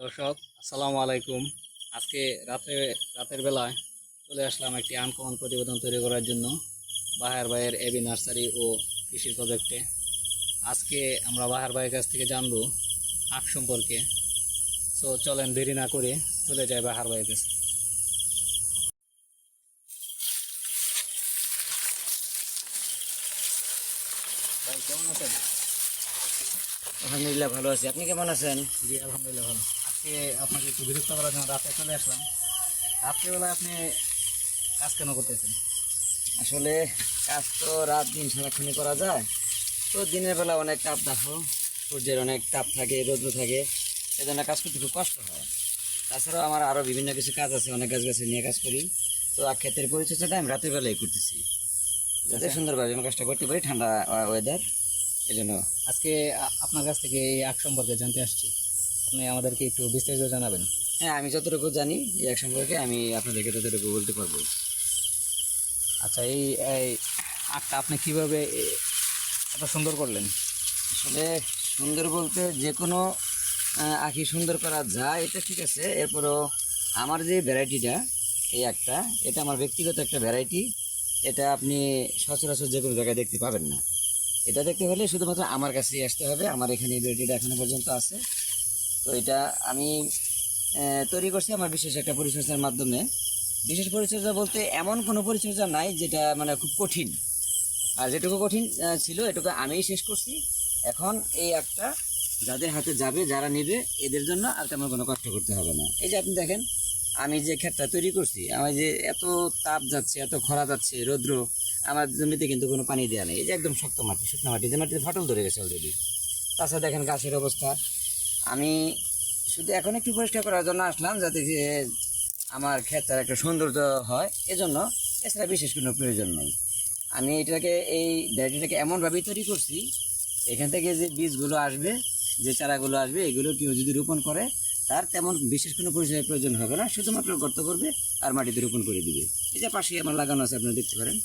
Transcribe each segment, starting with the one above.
দর্শক আসসালামু আলাইকুম। আজকে রাতে রাতের বেলায় চলে আসলাম একটি আনকমন প্রতিবেদন তৈরি করার জন্য বাহার ভাইয়ের এবি নার্সারি ও কৃষি প্রজেক্টে। আজকে আমরা বাহার ভাইয়ের কাছ থেকে জানব আখ সম্পর্কে। সো চলেন দেরি না করে চলে যায় বাহার ভাইয়ের কাছে। ভাই কেমন আছেন? আলহামদুলিল্লাহ ভালো আছি। আপনি কেমন আছেন? জি আলহামদুলিল্লাহ ভালো। আজকে আপনাকে একটু বিরক্ত করার জন্য রাতে চলে আসলাম। রাত্রিবেলায় আপনি কাজ কেন করতেছেন? আসলে কাজ তো রাত দিন সারাক্ষণই করা যায়। তো দিনের বেলা অনেক তাপ দেখো সূর্যের অনেক তাপ থাকে রৌদ্র থাকে সেজন্য কাজ করতে খুব কষ্ট হয়। তাছাড়াও আমার আরও বিভিন্ন কিছু কাজ আছে অনেক গাছ গাছে নিয়ে কাজ করি। তো আর ক্ষেতের পরিচর্যাটা আমি রাতের বেলায় করতেছি। যাতে সুন্দরভাবে আমি কাজটা করতে পারি ঠান্ডা ওয়েদার এই জন্য আজকে আপনার কাছ থেকে এই আখ সম্পর্কে জানতে আসছি। আপনি আমাদেরকে একটু বিস্তারিত জানাবেন। হ্যাঁ আমি যতটুকু জানি এই এক সম্পর্কে আমি আপনাদেরকে ততটুকু বলতে পারব। আচ্ছা এই এই আখটা আপনি কীভাবে এত সুন্দর করলেন? আসলে সুন্দর বলতে যে কোনো আঁকি সুন্দর করা যায় এটা ঠিক আছে। এরপরও আমার যে ভ্যারাইটিটা এই একটা এটা আমার ব্যক্তিগত একটা ভ্যারাইটি এটা আপনি সচরাচর যে কোনো জায়গায় দেখতে পাবেন না। এটা দেখতে হলে শুধুমাত্র আমার কাছেই আসতে হবে। আমার এখানে এই ভ্যারাইটিটা এখনও পর্যন্ত আছে। তো এটা আমি তৈরি করছি আমার বিশেষ একটা পরিচর্যার মাধ্যমে। বিশেষ পরিচর্যা বলতে এমন কোনো পরিচর্যা নাই যেটা মানে খুব কঠিন। আর যেটুকু কঠিন ছিল এটুকু আমিই শেষ করছি। এখন এই একটা যাদের হাতে যাবে, যারা নেবে, এদের জন্য আর তেমন কোনো কষ্ট করতে হবে না। এই যে আপনি দেখেন, আমি যে ক্ষেতটা তৈরি করছি, আমার যে এত তাপ যাচ্ছে, এত খরা যাচ্ছে, রৌদ্র, আমার জমিতে কিন্তু কোনো পানি দেওয়া নেই। এই যে একদম শক্ত মাটি, শুকনো মাটি, যে মাটিতে ফাটল ধরে গেছে অলরেডি তাছাড়া দেখেন গাছের অবস্থা আমি শুধু এখন একটু পরিষ্কার করার জন্য আসলাম যাতে যে আমার ক্ষেতটার একটা সৌন্দর্য হয়। এজন্য এছাড়া বিশেষ কোনো প্রয়োজন নেই। আমি এটাকে এই ভ্যারাইটিটাকে এমনভাবেই তৈরি করছি এখান থেকে যে বীজগুলো আসবে যে চারাগুলো আসবে এগুলো কেউ যদি রোপণ করে তার তেমন বিশেষ কোনো পরিচয়ের প্রয়োজন হবে না শুধুমাত্র গর্ত করবে আর মাটিতে রোপণ করে দিবে। এই যে পাশেই আমার লাগানো আছে আপনারা দেখতে পারেন।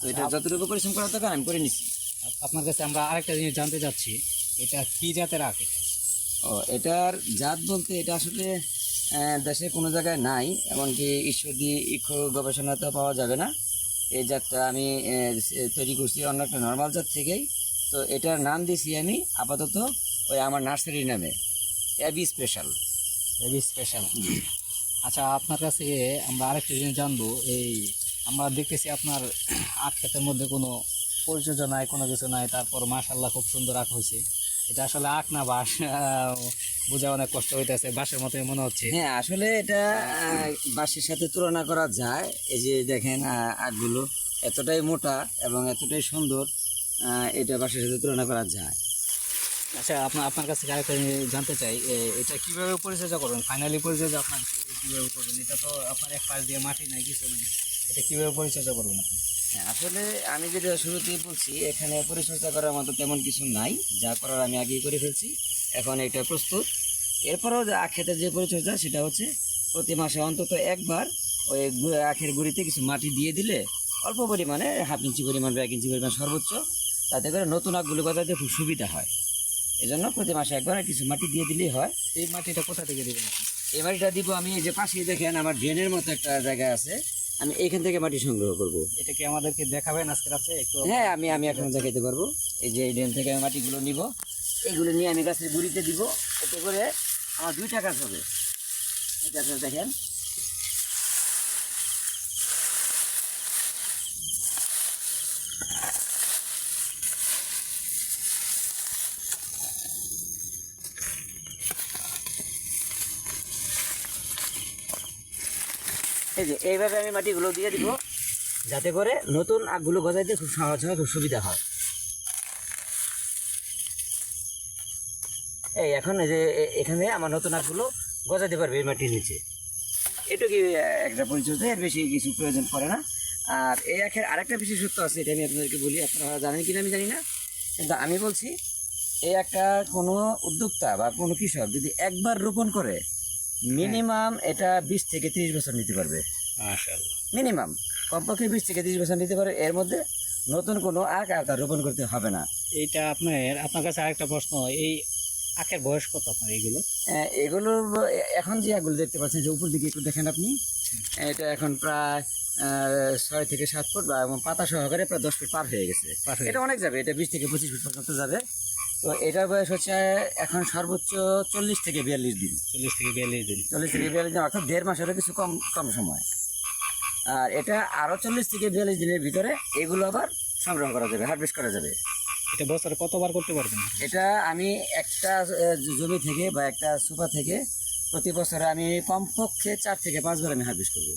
তো এটা যতটুকু পরিশ্রম করার দরকার আমি করে নিচ্ছি। আপনার কাছে আমরা আরেকটা জিনিস জানতে চাচ্ছি এটা কি জাতের আখ এটা? ও, এটার জাত বলতে এটা আসলে দেশে কোনো জায়গায় নাই, এমনকি ঈশ্বর ঈশ্বরদী ইক্ষু গবেষণাতেও পাওয়া যাবে না। এই জাতটা আমি তৈরি করছি অন্য একটা নর্মাল জাত থেকেই। তো এটার নাম দিয়েছি আমি আপাতত ওই আমার নার্সারির নামে, এবি স্পেশাল। Heavy special. আচ্ছা আপনার কাছে আমরা আরেকটা জিনিস জানব, এই আমরা দেখতেছি আপনার আখ ক্ষেতের মধ্যে কোনো পরিচর্যা নাই, কোনো কিছু নাই, তারপর মাশাল্লাহ খুব সুন্দর আখ হয়েছে। এটা আসলে আখ না বাস বোঝা অনেক কষ্ট হইতেছে বাসের মতো মনে হচ্ছে। হ্যাঁ আসলে এটা বাঁশের সাথে তুলনা করা যায়। এই যে দেখেন আখগুলো এতটাই মোটা এবং এতটাই সুন্দর আহ, এটা বাঁশের সাথে তুলনা করা যায়। আচ্ছা আপনার আপনার কাছ আরেকটা জানতে চাই এটা কীভাবে পরিচর্যা করবেন? ফাইনালি পরিচর্যা আপনার কীভাবে করবেন? এটা তো আপনার এক পাশ দিয়ে মাটি নাই কিছু নেই। এটা কীভাবে পরিচর্যা করবেন আপনি? হ্যাঁ, আসলে আমি যেটা শুরুতেই বলছি এখানে পরিচর্যা করার মতো তেমন কিছু নাই। যা করার আমি আগেই করে ফেলছি। এখন এটা প্রস্তুত। এরপরেও যে আখ ক্ষেতের যে পরিচর্যা সেটা হচ্ছে প্রতি মাসে অন্তত একবার ওই আখের গুঁড়িতে কিছু মাটি দিয়ে দিলে অল্প পরিমাণে হাফ ইঞ্চি পরিমাণ বা এক ইঞ্চি পরিমাণ সর্বোচ্চ তাতে করে নতুন আখগুলো গজাতে খুব সুবিধা হয়। এজন্য প্রতি মাসে একবার কিছু মাটি দিয়ে দিলেই হয়। এই মাটিটা কোথা থেকে দেবেন এই মাটিটা দিব আমি এই যে পাশেই দেখেন আমার ড্রেনের মতো একটা জায়গা আছে। আমি এখান থেকে মাটি সংগ্রহ করব। এটা কি আমাদেরকে দেখাবেন আজকে রাতে? একটু হ্যাঁ আমি আমি এখন দেখাইতে পারব। এই যে এই ড্রেন থেকে আমি মাটিগুলো নিব। এইগুলো নিয়ে আমি গাছের গুঁড়িতে দিব। এতে করে আমার দুই টাকা হবে এটা আপনারা দেখেন। এই যে, এইভাবে আমি মাটিগুলো দিয়ে দিব, যাতে করে নতুন আখগুলো গজাইতে খুব সহজ হয়, খুব সুবিধা হয়। এই এখন এই যে এখানে আমার নতুন আখগুলো গজাতে পারবে এই মাটির নিচে। এটুকু একটা পরিচর্যা এর বেশি কিছু প্রয়োজন পড়ে না। আর এই আখের আরেকটা বিশেষত্ব আছে, এটা আমি আপনাদেরকে বলি, আপনারা জানেন কিনা আমি জানি না। কিন্তু আমি বলছি, এই একটা কোনো উদ্যোক্তা বা কোনো কৃষক যদি একবার রোপণ করে মিনিমাম এটা বিশ থেকে ত্রিশ বছর নিতে পারবে। মিনিমাম কমপক্ষে বিশ থেকে ত্রিশ বছর নিতে পারে এর মধ্যে নতুন কোনো আখ আর তার রোপণ করতে হবে না। এইটা আপনার আপনার কাছে আরেকটা প্রশ্ন এই আখের বয়স কত আপনার এইগুলো এগুলো এখন যে আগুলো দেখতে পাচ্ছেন যে উপর দিকে একটু দেখেন আপনি এটা এখন প্রায় ছয় থেকে সাত ফুট বা এবং পাতা সহকারে প্রায় দশ ফুট পার হয়ে গেছে। হয়ে এটা অনেক যাবে এটা বিশ থেকে পঁচিশ ফুট পর্যন্ত যাবে। তো এটার বয়স হচ্ছে এখন সর্বোচ্চ চল্লিশ থেকে বিয়াল্লিশ দিন। চল্লিশ থেকে বিয়াল্লিশ দিন। চল্লিশ থেকে বিয়াল্লিশ দিন অর্থাৎ দেড় মাসেরও কিছু কম কম সময়। আর এটা আরও চল্লিশ থেকে বিয়াল্লিশ দিনের ভিতরে এগুলো আবার সংগ্রহ করা যাবে হারভেস্ট করা যাবে। এটা বছরে কতবার করতে পারবেন? এটা আমি একটা জমি থেকে বা একটা সুপা থেকে প্রতি বছরে আমি কমপক্ষে চার থেকে পাঁচবার আমি হারভেস্ট করব।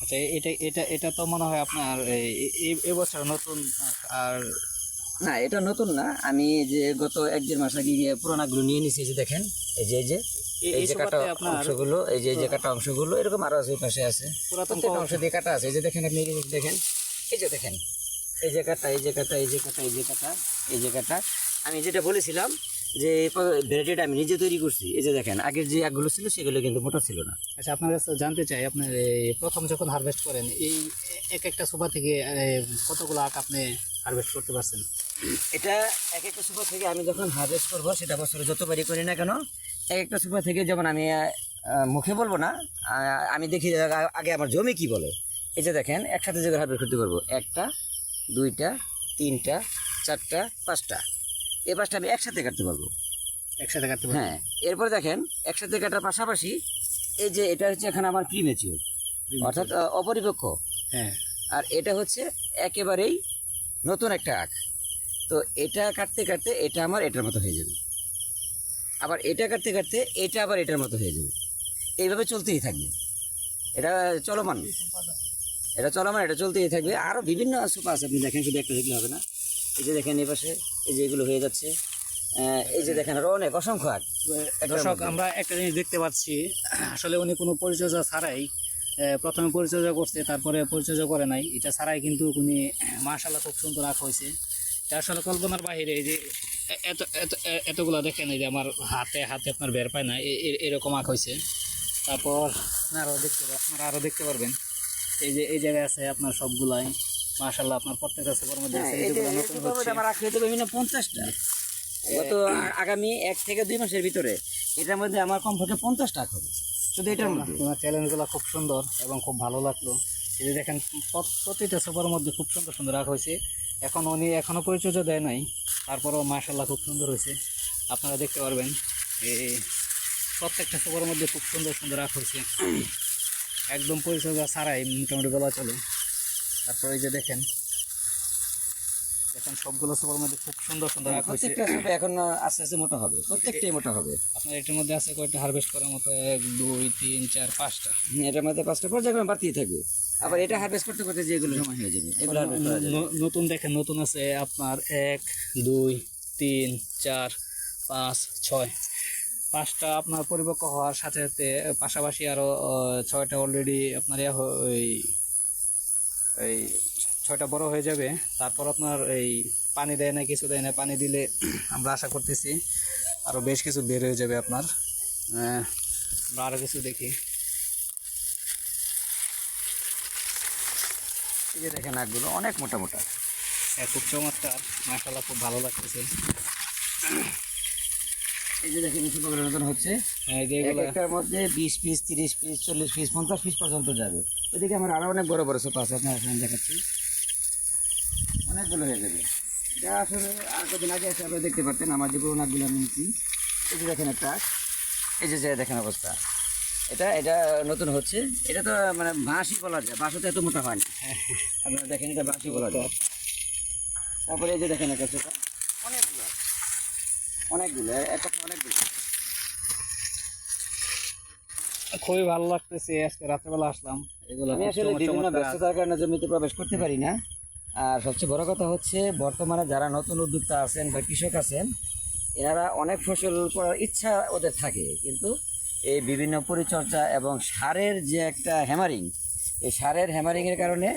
আচ্ছা এটা এটা এটা তো মনে হয় আপনার এই- এই নতুন আর না এটা নতুন না আমি যে গত এক দেড় মাস আগে গিয়ে পুরানাগুলো নিয়ে নিছি যে দেখেন এই যে এই যে এই- যে কাটা অংশগুলো এই যে এই যে কাটা অংশগুলো এরকম আরও আছে পাশে আছে পুরাতন অংশ দিয়ে কাটা আছে এই যে দেখেন আপনি দেখেন এই যে দেখেন এই যে কাটা এই যে কাটা এই যে কাটা এই যে কাটা এই যে কাটা আমি যেটা বলেছিলাম যে ভ্যারাইটিটা আমি নিজে তৈরি করছি এই যে দেখেন আগের যে আগগুলো ছিল সেগুলো কিন্তু মোটা ছিল না আচ্ছা আপনার কাছে জানতে চাই আপনার এই প্রথম যখন হারভেস্ট করেন এই এক একটা সোফা থেকে কতগুলো আখ আপনি হারভেস্ট করতে পারছেন এটা এক একটা সুপার থেকে আমি যখন হারভেস্ট করব সেটা বছরে যতবারই করি না কেন এক একটা সুপার থেকে যেমন আমি মুখে বলব না আমি দেখি আগে- আমার জমি কি বলে। এই যে দেখেন একসাথে যে হারভেস্ট করতে পারব একটা দুইটা তিনটা চারটা পাঁচটা। এই পাঁচটা আমি একসাথে কাটতে পারব। একসাথে কাটতে পারবেন হ্যাঁ এরপর দেখেন একসাথে কাটার পাশাপাশি এই যে এটা হচ্ছে এখানে আমার প্রিমেচিওর অর্থাৎ অপরিপক্ষ হ্যাঁ। আর এটা হচ্ছে একেবারেই নতুন একটা আখ। তো এটা কাটতে কাটতে এটা আমার এটার মতো হয়ে যাবে। আবার এটা কাটতে কাটতে এটা আবার এটার মতো হয়ে যাবে। এইভাবে চলতেই থাকবে। এটা চলমান। এটা চলমান এটা চলতেই থাকবে। আরও বিভিন্ন সুপা আছে। আপনি দেখেন শুধু একটা দেখলে হবে না। এই যে দেখেন এই পাশে এই যে এগুলো হয়ে যাচ্ছে। এই যে দেখেন আরও অনেক অসংখ্য একটার দর্শক আমরা একটা জিনিস দেখতে পাচ্ছি। আসলে উনি কোনো পরিচর্যা ছাড়াই প্রথমে পরিচর্যা করছে তারপরে পরিচর্যা করে নাই। এটা ছাড়াই কিন্তু উনি মাশাল্লাহ খুব সুন্দর আঁক হয়েছে। আসলে কল্পনার বাহিরে এই যে এত এত এতগুলা দেখেন এই যে আমার হাতে হাতে আপনার বের পায় না এরকম আঁক হয়েছে তারপর আরও দেখতে আপনারা আরও দেখতে পারবেন। এই যে এই জায়গায় আছে আপনার সবগুলাই। মাশাল্লাহ আপনার প্রত্যেকটা সুপার মধ্যে হ্যাঁ। আমার হয়ে বিভিন্ন পঞ্চাশটা। গত আগামী এক থেকে দুই মাসের ভিতরে এটার মধ্যে আমার কমপক্ষে পঞ্চাশ টাকা হবে। শুধু এটার মধ্যে। তোমার চ্যালেঞ্জগুলো খুব সুন্দর এবং খুব ভালো লাগল। এই যে দেখেন প্রতিটা সুপার মধ্যে খুব সুন্দর সুন্দর রাখা হয়েছে এখন উনি এখনও পরিচর্যা দেয় নাই। তারপরেও মাশাল্লাহ খুব সুন্দর হয়েছে। আপনারা দেখতে পারবেন এই প্রত্যেকটা সুপার মধ্যে খুব সুন্দর সুন্দর রাখা হয়েছে। একদম পরিচর্যা ছাড়াই মোটামুটি বলা চলে। তারপরে এই যে দেখেন দেখেন সবগুলো সুপার মধ্যে খুব সুন্দর সুন্দর রাখা হয়েছে। এখন আস্তে আস্তে মোটা হবে প্রত্যেকটাই মোটা হবে। আপনার এটার মধ্যে আছে কয়েকটা হারভেস্ট করার মতো এক দুই তিন চার পাঁচটা। এটার মধ্যে পাঁচটা পর্যায়ক্রমে বাড়তেই থাকবে। আবার এটা হারভেস্ট করতে করতে যেগুলো সময় হয়ে যাবে এগুলো নতুন দেখেন নতুন আছে আপনার এক দুই তিন চার পাঁচ ছয়। পাঁচটা আপনার পরিপক্ক হওয়ার সাথে সাথে পাশাপাশি আরও আহ, ছয়টা অলরেডি আপনার হ- এই ছয়টা বড় হয়ে যাবে। তারপর আপনার এই পানি দেয় না কিছু দেয় না পানি দিলে আমরা আশা করতেছি আরও বেশ কিছু বের হয়ে যাবে আপনার। আমরা আরও কিছু দেখি। এই যে দেখেন আখগুলো অনেক মোটা মোটা হ্যাঁ, খুব চমৎকার। খুব ভালো লাগতেছে। এই যে দেখেন হচ্ছে। হ্যাঁ, একটার মধ্যে বিশ পিস তিরিশ পিস চল্লিশ পিস পঞ্চাশ পিস পর্যন্ত যাবে। ওইদিকে আমার আরও অনেক বড় বড় সোফা আছে আপনার এখানে দেখাচ্ছি। অনেকগুলো হয়ে যাবে। এটা আসলে আর কদিন আগে এসে আপনারা দেখতে পারতেন আমার যে পুরোনাগুলো আমি নিচ্ছি এই যে দেখেন একটা এই যে যে দেখেন অবস্থা। এটা এটা নতুন হচ্ছে। এটা তো মানে বাঁশই বলা যায়। বাঁশও তো এত মোটা হয় না। আপনারা দেখেন এটা বাঁশই বলা যায়। তারপরে এই যে দেখেন একটা অনেকগুলো। অনেকগুলো একটা অনেকগুলো। খুবই ভালো লাগতেছে আজকে রাত্রেবেলা আসলাম। এগুলো আমি আসলে বিভিন্ন ব্যস্ততার কারণে জমিতে প্রবেশ করতে পারি না। আর সবচেয়ে বড় কথা হচ্ছে বর্তমানে যারা নতুন উদ্যোক্তা আছেন বা কৃষক আছেন এনারা অনেক ফসল করার ইচ্ছা ওদের থাকে। কিন্তু এই বিভিন্ন পরিচর্যা এবং সারের যে একটা হ্যামারিং এই সারের হ্যামারিংয়ের কারণে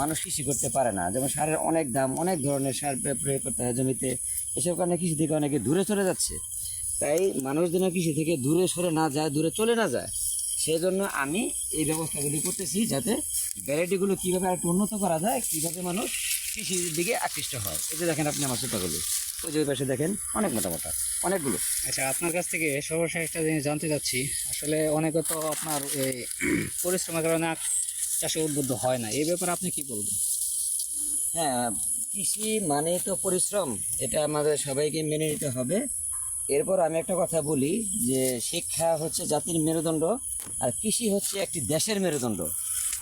মানুষ কৃষি করতে পারে না। যেমন সারের অনেক দাম, অনেক ধরনের সার প্রয়োগ করতে হয় জমিতে। এসব কারণে কৃষি থেকে অনেকে দূরে চলে যাচ্ছে। তাই মানুষ যেন কৃষি থেকে দূরে সরে না যায়, দূরে চলে না যায়, সেজন্য আমি এই ব্যবস্থাগুলি করতেছি যাতে ভ্যারাইটিগুলো কীভাবে আর উন্নত করা যায়, কীভাবে মানুষ কৃষির দিকে আকৃষ্ট হয়। এটা দেখেন আপনি আমার সুপাগুলো ওই যে ওই পাশে দেখেন। অনেক মোটা মোটা অনেকগুলো। আচ্ছা আপনার কাছ থেকে সর্বশেষ একটা জিনিস জানতে চাচ্ছি। আসলে অনেকে তো আপনার এই পরিশ্রমের কারণে আখ চাষে উদ্বুদ্ধ হয় না। এই ব্যাপারে আপনি কি বলবেন? হ্যাঁ কৃষি মানে তো পরিশ্রম। এটা আমাদের সবাইকে মেনে নিতে হবে। এরপর আমি একটা কথা বলি যে শিক্ষা হচ্ছে জাতির মেরুদণ্ড আর কৃষি হচ্ছে একটি দেশের মেরুদণ্ড।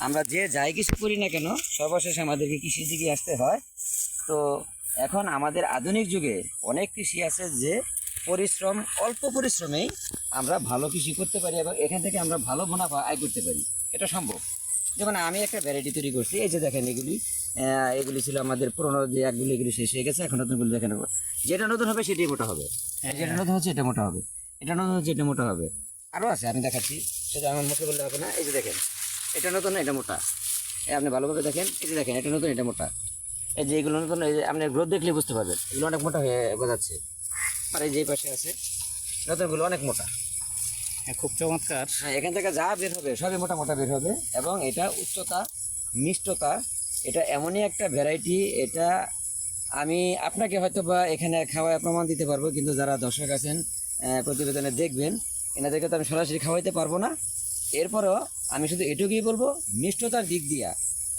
আমরা যে যাই কিছু করি না কেন সর্বশেষ আমাদেরকে কৃষির দিকে আসতে হয়। তো এখন আমাদের আধুনিক যুগে অনেক কৃষি আছে যে পরিশ্রম অল্প পরিশ্রমেই আমরা ভালো কৃষি করতে পারি এবং এখান থেকে আমরা ভালো মুনাফা আয় করতে পারি। এটা সম্ভব। যেমন আমি একটা ভ্যারাইটি তৈরি করছি। এই যে দেখেন এগুলি এগুলি ছিল আমাদের পুরোনো যে একগুলি এগুলি শেষ হয়ে গেছে। এখন নতুনগুলি দেখেন যেটা নতুন হবে সেটাই মোটা হবে। হ্যাঁ, যেটা নতুন হচ্ছে এটা মোটা হবে। এটা নতুন হচ্ছে এটা মোটা হবে। আরও আছে আমি দেখাচ্ছি। সেটা আমার মুখে বললে হবে না। এই যে দেখেন এটা নতুন এটা মোটা। আপনি ভালোভাবে দেখেন। এই যে দেখেন এটা নতুন এটা মোটা। এই যে এগুলো নতুন এই যে আপনি গ্রোথ দেখলে বুঝতে পারবেন। এগুলো অনেক মোটা হয়ে বোঝাচ্ছে আর এই যে পাশে আছে নতুনগুলো অনেক মোটা। হ্যাঁ, খুব চমৎকার। হ্যাঁ এখান থেকে যা বের হবে সবই মোটা মোটা বের হবে। এবং এটা উচ্চতা মিষ্টতা এটা এমনই একটা ভ্যারাইটি এটা আমি আপনাকে হয়তো বা এখানে খাওয়ায় প্রমাণ দিতে পারব কিন্তু যারা দর্শক আছেন প্রতিবেদনে দেখবেন এনাদেরকে তো আমি সরাসরি খাওয়াইতে পারব না। এরপরও আমি শুধু এটুকুই বলব মিষ্টতার দিক দিয়া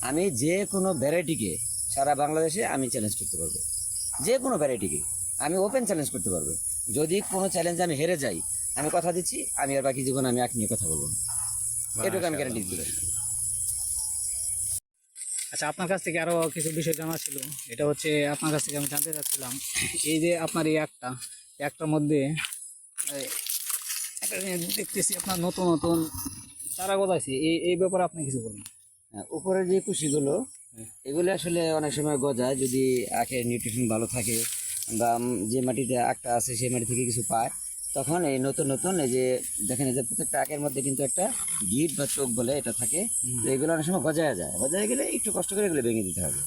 আমি যে কোনো ভ্যারাইটিকে সারা বাংলাদেশে আমি চ্যালেঞ্জ করতে পারব। যে কোনো ভ্যারাইটিকে আমি ওপেন চ্যালেঞ্জ করতে পারব। যদি কোনো চ্যালেঞ্জে আমি হেরে যাই আমি কথা দিচ্ছি আমি আর বাকি জীবন আমি এক নিয়ে কথা বলব না। এটুকু আমি গ্যারান্টি দিতে পারি। আচ্ছা আপনার কাছ থেকে আরও কিছু বিষয় জানা ছিল। এটা হচ্ছে আপনার কাছ থেকে আমি জানতে চাচ্ছিলাম এই যে আপনার এই একটা একটার মধ্যে একটা দেখতেছি আপনার নতুন নতুন চারা গজাইছে। এই এই ব্যাপারে আপনি কিছু বলুন। হ্যাঁ, উপরের যে কুশিগুলো। এগুলো আসলে অনেক সময় গজায় যদি আখের নিউট্রিশন ভালো থাকে বা যে মাটিতে আখটা আছে সেই মাটি থেকে কিছু পায় তখন এই নতুন নতুন এই যে দেখেন এই যে প্রত্যেকটা আখের মধ্যে কিন্তু একটা গিট বা চোখ বলে এটা থাকে। তো এগুলো অনেক সময় গজায় যায়। গজায় গেলে একটু কষ্ট করে এগুলো ভেঙে দিতে হবে।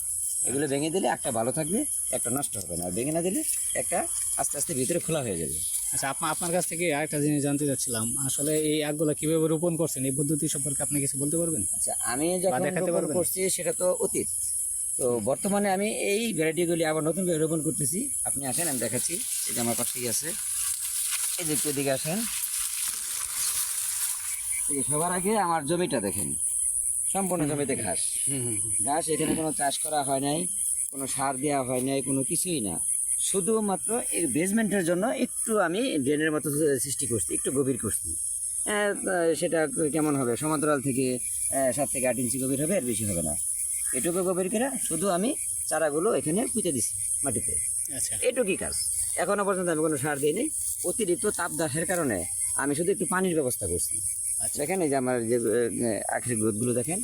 এগুলো ভেঙে দিলে একটা ভালো থাকবে একটা নষ্ট হবে না। আর ভেঙে না দিলে একটা আস্তে আস্তে ভিতরে খোলা হয়ে যাবে। আচ্ছা আপনার আপনার কাছ থেকে আরেকটা জিনিস জানতে চাচ্ছিলাম। আসলে এই আখগুলো কীভাবে রোপণ করছেন? এই পদ্ধতি সম্পর্কে আপনি কিছু বলতে পারবেন? আচ্ছা আমি যখন রোপণ করছি সেটা তো অতীত। তো বর্তমানে আমি এই ভ্যারাইটিগুলি আবার নতুন করে রোপণ করতেছি। আপনি আসেন আমি দেখাচ্ছি। এই যে আমার পাশেই আছে। এই যে একটু এদিকে আসেন। এই যে সবার আগে আমার জমিটা দেখেন। সম্পূর্ণ জমিতে ঘাস। ঘাস এখানে কোনো চাষ করা হয় নাই কোনো সার দেওয়া হয় নাই কোনো কিছুই না। শুধুমাত্র এই বেসমেন্টের জন্য একটু আমি ড্রেনের মতো সৃষ্টি করছি একটু গভীর করছি। সেটা কেমন হবে? সমান্তরাল থেকে সাত থেকে আট ইঞ্চি গভীর হবে আর বেশি হবে না। এটুকু গভীর করে শুধু আমি চারাগুলো এখানে পুঁতে দিচ্ছি মাটিতে। আচ্ছা। এটুকুই কাজ। এখনও পর্যন্ত আমি কোনো সার দিইনি। অতিরিক্ত তাপদাহের কারণে আমি শুধু একটু পানির ব্যবস্থা করছি। আচ্ছা। দেখেন এই যে আমার যে আখের গ্রোথগুলো দেখেন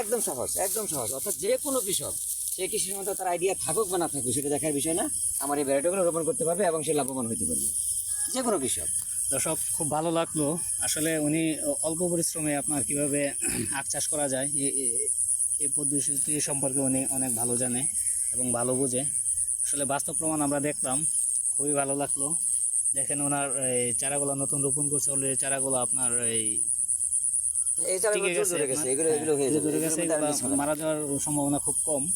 একদম সহজ একদম সহজ। অর্থাৎ যে কোনো কৃষক সেই কৃষির মধ্যে তার আইডিয়া থাকুক বা না থাকুক সেটা দেখার বিষয় না। আমার এই ভ্যারাইটিগুলো রোপণ করতে পারবে এবং সে লাভবান হতে পারবে। যে কোনো কৃষক। দর্শক খুব ভালো লাগল। আসলে উনি অল্প পরিশ্রমে আপনার কীভাবে আখ চাষ করা যায় এই পদ্ধতি সম্পর্কে উনি অনেক ভালো জানে এবং ভালো বোঝে। আসলে বাস্তব প্রমাণ আমরা দেখলাম খুবই ভালো লাগল। দেখেন ওনার এই চারাগুলো নতুন রোপণ করছে অলরেডি চারাগুলো আপনার এই হ্যাঁ। মারা যাওয়ার সম্ভাবনা খুব কম।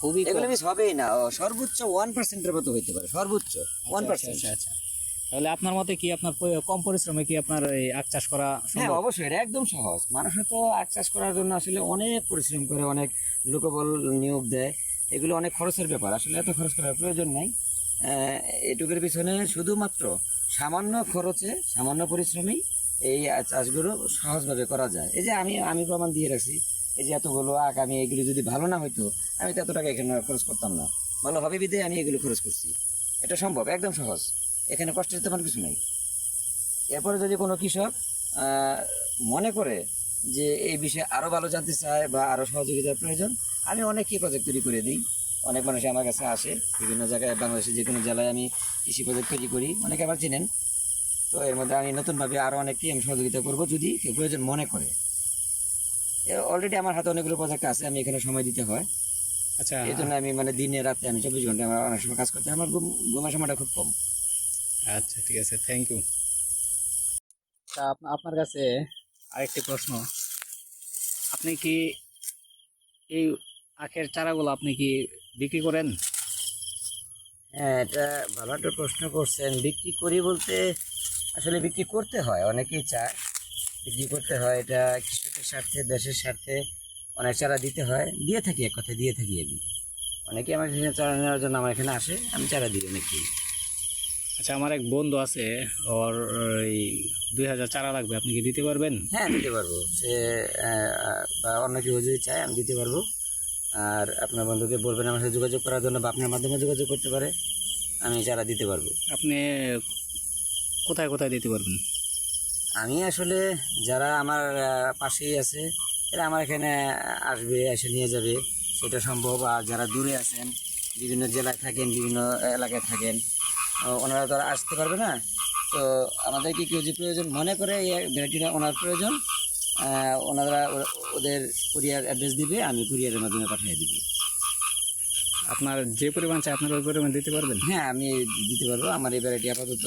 খুবই এগুলো মিস হবেই না সর্বোচ্চ ওয়ান পার্সেন্টের মতো হইতে পারে সর্বোচ্চ ওয়ান আচ্ছা, পার্সেন্ট আচ্ছা আচ্ছা। তাহলে আপনার মতে কি আপনার কম পরিশ্রমে কি আপনার এই আখ চাষ করা হ্যাঁ অবশ্যই এটা একদম সহজ। মানুষ তো আখ চাষ করার জন্য আসলে অনেক পরিশ্রম করে অনেক লোকবল নিয়োগ দেয়। এগুলো অনেক খরচের ব্যাপার আসলে এত খরচ করার প্রয়োজন নাই। এটুকুর পিছনে শুধুমাত্র সামান্য খরচে সামান্য পরিশ্রমেই এই চাষগুলো সহজভাবে করা যায়। এই যে আমি আমি প্রমাণ দিয়ে রাখছি এই যে এতগুলো আখ আমি এগুলি যদি ভালো না হইতো, আমি তো এত টাকা এখানে খরচ করতাম না। ভালো হবে বিধে আমি এগুলো খরচ করছি। এটা সম্ভব, একদম সহজ। এখানে কষ্টের তেমন কিছু নাই। এরপরে যদি কোনো কৃষক মনে করে যে এই বিষয়ে আরও ভালো জানতে চায় বা আরও সহযোগিতার প্রয়োজন, আমি অনেকই প্রজেক্ট তৈরি করে দিই। অনেক মানুষ আমার কাছে আসে। বিভিন্ন জায়গায় বাংলাদেশের যে কোনো জেলায় আমি কৃষি প্রজেক্ট তৈরি করি। অনেকে আবার চিনেন। তো এর মধ্যে আমি নতুনভাবে আরও অনেককে আমি সহযোগিতা করব যদি কেউ প্রয়োজন মনে করে। অলরেডি আমার হাতে অনেকগুলো প্রজেক্ট আছে আমি এখানে সময় দিতে হয়। আচ্ছা। এই জন্য আমি মানে দিনে রাতে আমি চব্বিশ ঘণ্টা আমার অনেক সময় কাজ করতে হয়। আমার ঘুম ঘুমের সময়টা খুব কম। আচ্ছা ঠিক আছে থ্যাংক ইউ তা আপনার কাছে আরেকটি প্রশ্ন। আপনি কি এই আখের চারাগুলো আপনি কি বিক্রি করেন? হ্যাঁ এটা ভালো একটা প্রশ্ন করছেন। বিক্রি করি বলতে আসলে বিক্রি করতে হয় অনেকেই চায়। বিক্রি করতে হয় এটা স্বার্থে দেশের স্বার্থে অনেক চারা দিতে হয়। দিয়ে থাকি এক কথায় দিয়ে থাকি আমি। অনেকে আমার এখানে চারা নেওয়ার জন্য আমার এখানে আসে আমি চারা দিই অনেকেই। আচ্ছা আমার এক বন্ধু আছে ওর ওই দুই হাজার চারা লাগবে আপনি কি দিতে পারবেন? হ্যাঁ দিতে পারব। সে বা অন্য কেউ যদি চায় আমি দিতে পারব। আর আপনার বন্ধুকে বলবেন আমার সাথে যোগাযোগ করার জন্য বা আপনার মাধ্যমে যোগাযোগ করতে পারে আমি চারা দিতে পারব। আপনি কোথায় কোথায় দিতে পারবেন? আমি আসলে যারা আমার পাশেই আছে এরা আমার এখানে আসবে এসে নিয়ে যাবে। সেটা সম্ভব। আর যারা দূরে আছেন বিভিন্ন জেলায় থাকেন বিভিন্ন এলাকায় থাকেন ওনারা তো আসতে পারবে না। তো আমাদেরকে কেউ যে প্রয়োজন মনে করে এই ভ্যারাইটিটা ওনার প্রয়োজন ওনারা ওদের কুরিয়ার অ্যাড্রেস দিবে আমি কুরিয়ারের মাধ্যমে পাঠিয়ে দিবে। আপনার যে পরিমাণ চাই আপনার ওই পরিমাণ দিতে পারবেন? হ্যাঁ আমি দিতে পারব। আমার এই ভ্যারাইটি আপাতত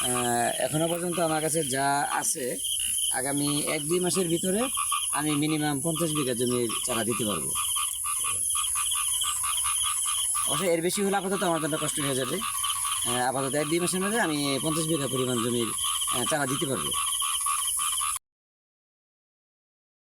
আহ, এখনও পর্যন্ত আমার কাছে যা আছে আগামী এক দুই মাসের ভিতরে আমি মিনিমাম পঞ্চাশ বিঘা জমির চারা দিতে পারব। অবশ্য এর বেশি হলে আপাতত আমার জন্য কষ্ট হয়ে যাবে। আপাতত এক দুই মাসের মধ্যে আমি পঞ্চাশ বিঘা পরিমাণ জমির চারা দিতে পারব।